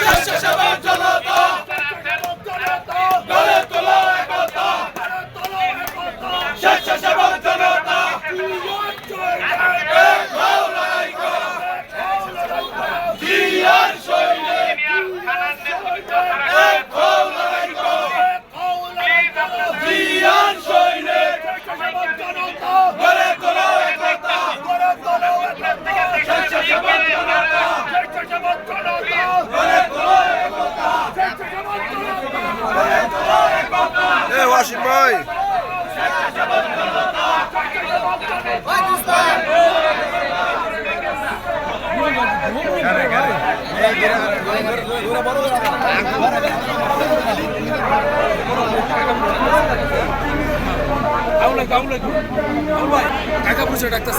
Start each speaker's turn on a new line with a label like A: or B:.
A: shut, shut, shut. Ashiq ভাই। কাকা পরিচয় ডাক্তার